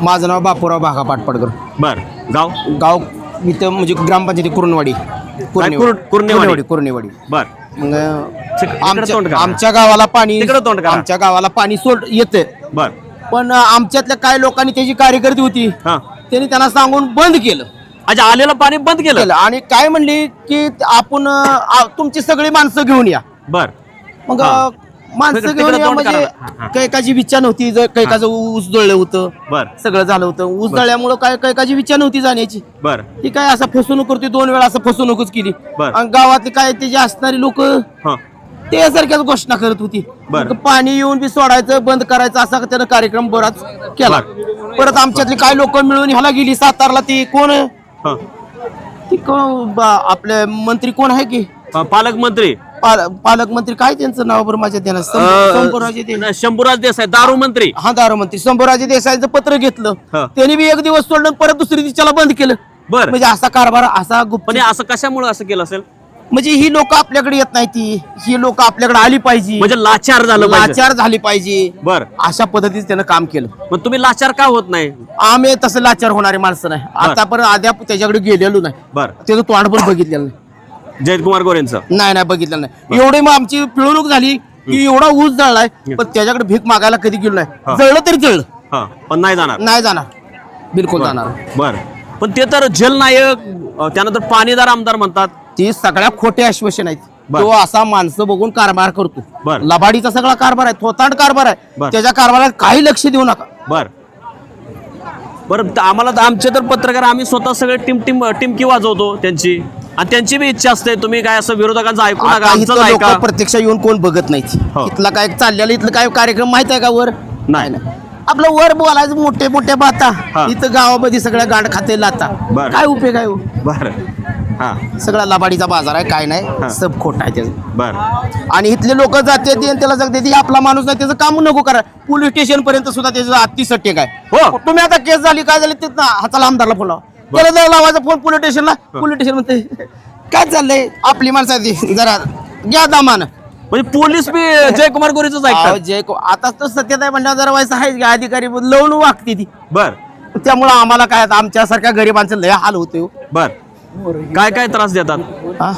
माझं नाव बापूराव भागा पाटपडकर. बर गाव? गाव इथं म्हणजे ग्रामपंचायती कुर्णवाडी. कुर- कुर्णेवाडी? कुर्णेवाडी बर. मग तिकडे आमच्या तोंड करा. आमच्या गावाला पाणी तिकडं तोंड करा. आमच्या गावाला पाणी सोड येते बर. पण आमच्यातल्या काही लोकांनी त्याची कार्यकर्ती होती. हा. त्यांनी त्यांना सांगून बंद केलं. अच्छा आलेलं पाणी बंद केलं? केलं. आणि काय म्हणली की आपण अं, आ- तुमची सगळी माणसं घेऊन या. बर. मग हा. माणसं तिकडं घेऊन या तोंड म्हणजे करायला. हा, हा. कैकाची विच्छा नव्हती जर कैकाचं ऊस जळलं होतं. बर. सगळं झालं होतं. ऊस जळल्यामुळं काय कैकाची विच्छा नव्हती जाण्याची. बर. ती काय असं फसवणूक करते दोन वेळा असं फसवणूकच केली. बर. आणि गावातली काय त्याची असणारी लोक हा. ते सारख्याच घोषणा करत होती. बर. मग पाणी येऊन बी सोडायचं बंद करायचं असा त्यानं कार्यक्रम बराच केला. परत आमच्यातली काय लोक मिळून ह्याला गेली सातारला ती कोण? हा. ती कोण बा- आपले मंत्री कोण आहे की? पालकमंत्री. पाल- पालकमंत्री काय त्यांचं नाव बरं माझ्या ध्यानात? संभूराजे देसाई. शंभूराज देसाई दारू मंत्री. हा दारूमंत्री संभूराजे देसाईचं पत्र घेतलं. हा. त्यांनी बी एक दिवस सोडलं परत दुसरी दिवसाला बंद केलं. बर. म्हणजे असा कारभार असा गुप्त पण हे असं कशामुळे असं केलं असेल? म्हणजे ही लोक आपल्याकडे येत नाही ती ही लोक आपल्याकडे आली पाहिजे. म्हणजे लाचार झालं पाहिजे. लाचार झाली पाहिजे. बर. अशा पद्धतीने त्यानं काम केलं. मग तुम्ही लाचार का होत नाही? आम्ही तसं लाचार होणारे माणसं नाही. आतापर्यंत अद्याप त्याच्याकडे गेलेलो नाही. बर. त्याचं तोंड पण बघितलेलं नाही. जयंत कुमार गोरेंचं. नाही नाही बघितलं नाही. एवढी मग आमची पिळवणूक झाली की एवढा ऊस जळलाय पण त्याच्याकडे भीक मागायला कधी गेलो. नाही. जळलं तरी जळलं. हा पण नाही जाणार. नाही जाणार. बिलकुल जाणार. बर. पण ते तर जलनायक अं, त्यानंतर पाणीदार आमदार म्हणतात. ती सगळ्या खोटे आश्वासन आहेत. बर. तो असा माणसं बघून कारभार करतो. बर. लबाडीचा सगळा कारभार आहे थोतांड कारभार आहे. त्याच्या कारभारात काही लक्ष देऊ नका. बर. बरं त- आम्हाला आमचे तर पत्रकार आम्ही स्वतः सगळे टीम टीम टिमकी वाजवतो त्यांची. आणि त्यांची बी इच्छा असते तुम्ही काय असं विरोधकांचं ऐकू नका आता आमचंच इथलं लोक ऐका प्रत्यक्ष येऊन कोण बघत नाहीत हो. इथला काय चाललेलं इथलं काय कार्यक्रम माहीत आहे का वर नाही. आपलं वर बोलायचं मोठे मोठे बाता हा. इथं गावामध्ये सगळ्या गांड खाते लाता बरं. काय उपयोग आहे हो? बर हा सगळा लबाडीचा बाजार आहे काय हा. नाही सब खोट आहे त्याचं बर आणि इथले लोक जाते आणि त्याला सांगते "ती आपला माणूस नाही त्याचं काम नको करा पोलीस स्टेशन पर्यंत सुद्धा त्याचं अति सट्टेक आहे हो. तुम्ही आता केस झाली काय झाली तिथं हाताला आमदारला फोन जर लावायचा फोन पोलीस स्टेशनला पोलीस स्टेशन म्हणते काय चाललंय? आपली माणसं आहे ती. जरा घ्या दामान. म्हणजे पोलीस बी जयकुमार गोरेच ऐकतात. जय आता तो सत्यता आहे म्हणजे जरा व्हायचं आहे का अधिकारी लावून वागते ती. बर. त्यामुळं आम्हाला काय आता आमच्यासारख्या गरिबांचं लय हाल होते हो. बर. काय काय त्रास देतात? हा?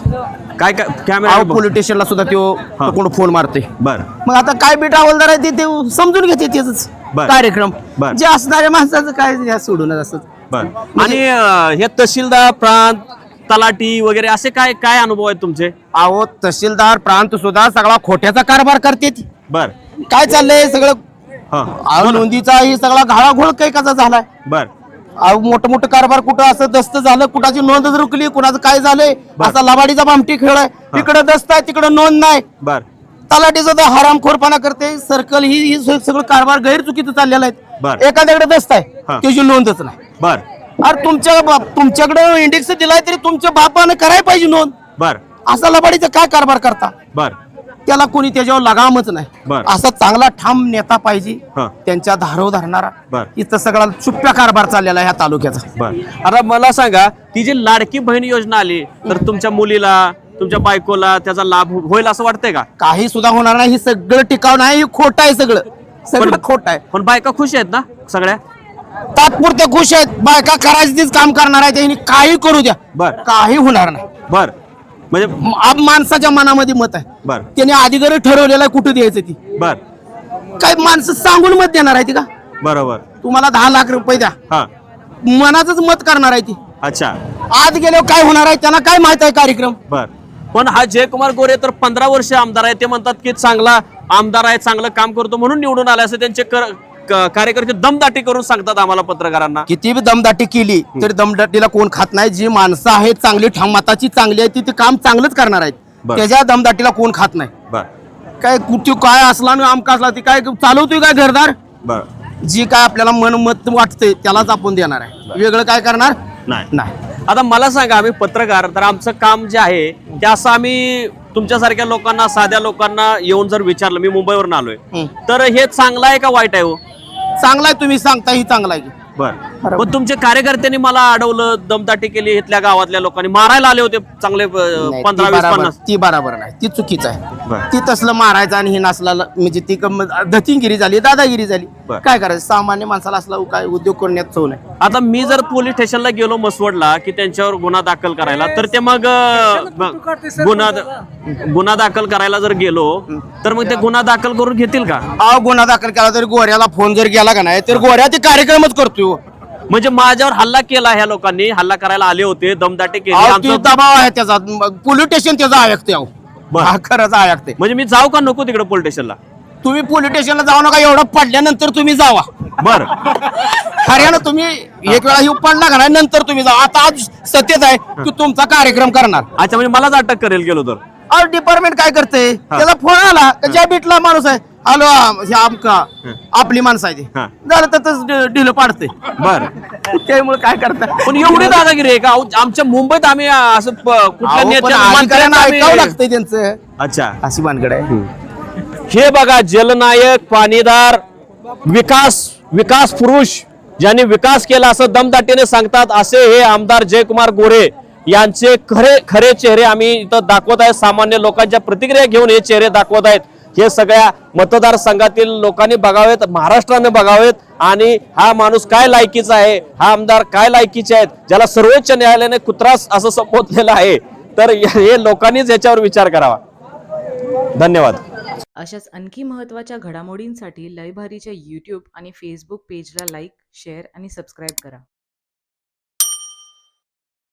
काय काय अहो कॅमेरा पोलीस स्टेशनला सुद्धा तो हा. कोण फोन मारते बर. मग आता काय बेटा हवालदार आहे ते ते समजून घेते त्याच बर. कार्यक्रम. बर. जे असणाऱ्या माणसाचं काय या सोडूनच असत बर. आणि अं, हे तहसीलदार प्रांत तलाठी वगैरे असे काय काय अनुभव आहेत तुमचे? अहो तहसीलदार प्रांत सुद्धा सगळा खोट्याचा कारभार करते. बर. काय चाललंय सगळं? हा. अहो नोंदीचा ही सगळा घाळाघोळ काही कसा झालाय? बर. अहो मोठं मोठं कारभार कुठं असं दस्त झालं कुणाची नोंद रुकली कुणाचं काय झालंय? बर. असा लबाडीचा भामटी खेळ आहे. इकडे दस्त आहे तिकडे नोंद नाही. बर. तलाठीचा तर हरामखोरपणा करते. सर्कल ही ही सगळं कारभार गैरचुकीचं चाललेलं बर. आहे एखाद्याकडे दस्त हा. आहे त्याची नोंदच नाही. बर. अरे तुमच्या बाप- तुमच्याकडे इंडेक्स दिलाय तरी तुमच्या बापानं करायला पाहिजे नोंद. बर. असा लबाडीचा काय कारभार करता? बर. त्याला कोणी त्याच्यावर लगामच नाही. बर. असा चांगला ठाम नेता पाहिजे हा. त्यांच्या धारव धरणारा. बर. इथं सगळा चुप्प्या कारभार चाललेला आहे ह्या तालुक्याचा. बर. आता मला सांगा ती जी लाडकी बहीण योजना आली तर तुमच्या मुलीला तुमच्या बायकोला त्याचा लाभ हो- होईल असं वाटतंय का? काही सुद्धा होणार नाही हे सगळं टिकाव नाही हे खोट आहे सगळं. सगळं खोट आहे. पण बायका खुश आहेत ना सगळ्या? तात्पुरते खुश आहेत. बायका करायची तीच काम करणार आहे त्यांनी काही करू द्या. बर. काही होणार नाही. बर. म्हणजे म- आप माणसाच्या मनामध्ये मत आहे. बर. त्याने अधिकारी ठरवलेलं आहे कुठं द्यायचं ती. बर. काय माणसं सांगून मत देणार आहे ती का? बरोबर. तुम्हाला दहा लाख रुपये द्या. हा. मनाचंच मत करणार आहे ती. अच्छा. आत गेल्यावर काय होणार आहे त्यांना काय माहीत आहे कार्यक्रम? बर. पण हा जयकुमार गोरे तर पंधरा वर्ष आमदार आहे. ते म्हणतात की चांगला आमदार आहे चांगलं काम करतो म्हणून निवडून आले असं त्यांचे कर- कार्यकर्ते दमदाटी करून सांगतात आम्हाला पत्रकारांना. किती बी दमदाटी केली तरी दमदाटीला कोण खात नाही. जी माणसं आहेत चांगली ठामाताची चांगली आहेत ती ते काम चांगलंच करणार आहेत. बर. त्याच्या दमदाटीला कोण खात नाही. बर. काय कुठे काय असला ना आमका असला ती काय चालवतोय काय घरदार? बर. जी काय आपल्याला मन मत वाटतंय त्यालाच आपण देणार आहे. वेगळं काय करणार? नाही. नाही. आता मला सांगा आम्ही पत्रकार तर आमचं काम जे आहे ते असं आम्ही तुमच्यासारख्या लोकांना साध्या लोकांना येऊन जर विचारलं मी मुंबईवरून आलोय. हं. तर हे चांगलं आहे का वाईट आहे हो? चांगला आहे तुम्ही सांगता ही चांगला आहे. बरं बर. पण तुमच्या कार्यकर्त्यांनी मला अडवलं दमदाटी केली इथल्या गावातल्या लोकांनी. मारायला आले होते चांगले अं, नाही, ती पंधरा वीस बराबर- पन्नास. ती बरोबर नाही ती चुकीच आहे. बर. ती तसलं मारायचं आणि हे नसला म्हणजे ती कम- धतिंगिरी झाली दादागिरी झाली. बर. काय करायचं? सामान्य माणसाला असला काय उद्योग करण्यात चव नाही. आता मी जर पोलीस स्टेशनला गेलो मसवडला की त्यांच्यावर गुन्हा दाखल करायला तर ते मग अं, गुन्हा गुन्हा दाखल करायला जर गेलो तर मग ते गुन्हा दाखल करून घेतील का? अहो गुन्हा दाखल केला तरी गोऱ्याला फोन जर गेला का नाही तर गोऱ्या ते कार्यक्रमच करतो म्हणजे माझ्यावर हल्ला केला ह्या लोकांनी. हल्ला करायला आले होते दमदाटी केली. अहो, आमचं- ते दबाव आहे त्याचा. पोलीस स्टेशन त्याचा ऐकते अहो. बरं. हा खरंच ऐकते म्हणजे मी जाऊ का नको तिकडे पोलीस स्टेशनला? तुम्ही पोलीस स्टेशनला जाऊ नका एवढं पडल्यानंतर तुम्ही जावा. बर. हरियाणा तुम्ही एक वेळा येऊ पडला का नाही नंतर तुम्ही जा आता आज सत्यच आहे की तुमचा कार्यक्रम करणार. अच्छा म्हणजे मलाच अटक करेल गेलो तर. अहो डिपार्टमेंट काय करते? त्याला फोन आला का ज्या बीटला माणूस आहे हे आमका आपली माणसं आहे ती. हा. झालं तर ढिलं पाडते. बर. त्यामुळे काय करता? पण एवढी दादागिरी आहे का? अहो, आमच्या मुंबईत आम्ही अं, असं प- कुठल्या अहो, पण नेत्याला अधिकाऱ्यांना मंत्र्यांना ऐकावं आम्ही- लागतंय त्यांचं. अच्छा. अशी भानगड आहे. हे बघा जलनायक पाणीदार विकास विकास पुरुष ज्यांनी विकास केला असं दमदाटीने सांगतात असे हे आमदार जयकुमार गोरे. यांचे खरे खरे चेहरे आम्ही इथं दाखवत आहेत. सामान्य लोकांच्या प्रतिक्रिया घेऊन हे चेहरे दाखवत आहेत. हे सगळ्या मतदारसंघातील लोकांनी बघावेत महाराष्ट्राने बघावेत. आणि हा माणूस काय लायकीचा आहे हा आमदार काय लायकीचे आहेत ज्याला सर्वोच्च न्यायालयाने कुत्रास असं संबोधलेलं आहे तर हे लोकांनीच याच्यावर विचार करावा. धन्यवाद. अशाच आणखी महत्त्वाच्या घडामोडींसाठी लयभारीच्या यूट्यूब आणि फेसबुक पेजला लाईक शेअर आणि सबस्क्राईब करा.